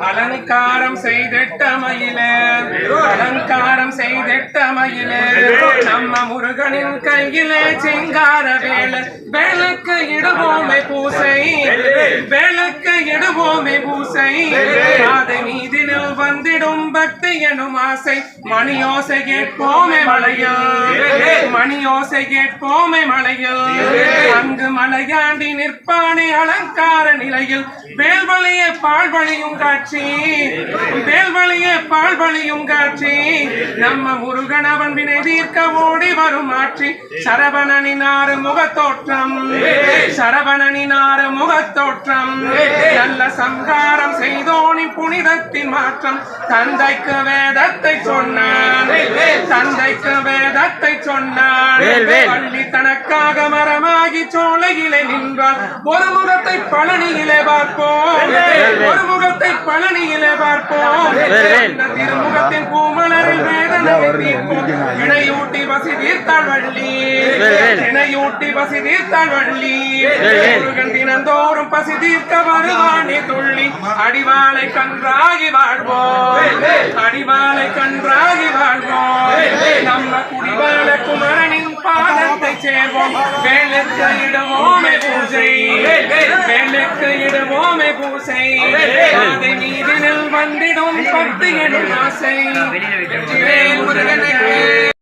அலங்காரம் செய்திட்ட அலங்காரம் செய்திட்ட நம்ம முருகனின் கையிலே சிங்கார வேலை. வேலுக்கு இடுவோமே பூசை. வேலுக்கு இடுவோமே பூசை. அதை மீதினில் வந்திடும் பக்தி எனும் ஆசை. மணியோசை கேட்போமே மலையில். மணியோசை கேட்போமே மலையில். அங்கு மலையாண்டி நிற்பானே அலங்கார நிலையில். வேல்வழியே பால்வழியும் காட்சி. வேல்வழியே பால்வழியும் காட்சி. நம்ம முருகன் அவன் வினை தீர்க்க ஓடி வரும் ஆட்சி. சரவணனின் ஆறு முகத்தோற்றம் சரவணனின் ஆறு முகத்தோற்றம். நல்ல சங்காரம் செய்தோனி புனிதத்தின் மாற்றம். தந்தைக்கு வேதத்தை சொன்னான். தந்தைக்கு வேதத்தை சொன்னான். வேல், வேல். பள்ளி தனக்காக மரமாகி சோலையிலே நின்றான். ஒரு முகத்தை பழனியிலே பார்ப்போம். ஒரு முகத்தை பழனியிலே பார்ப்போம். வேல், வேல். இந்த திருமுகத்தின் பூமலரில் வேதனை தீர்ப்போம். இணையூட்டி பசி தீர்த்தாள் வள்ளி. இணையூட்டி பசி தீர்த்தாள் வள்ளி. முருகன் தினந்தோறும் பசி தீர்க்க வருவானே துள்ளி. அடிவாளை கன்றாகி வாழ்வோம். அடிவாளை கன்றாகி வாழ்வோம். நம்ம குடிவாழ குமரனின் பாதத்தை சேர்வோம். வேலுக்கு இடுவோமே பூஜை வேலுக்கு இடுவோமே பூசை. அதை மீதினில் வந்திடும் பக்தி எனும் ஆசை.